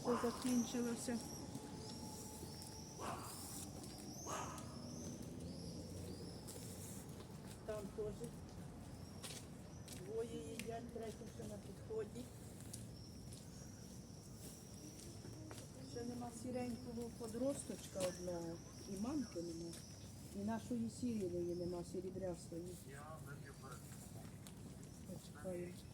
все закінчилося. Там теж двоє їдять, третій ще на підході. Ще нема сіренького подросточка одного, і мамки нема. І нашої сіріної нема, сірібрястої. Почекаємо.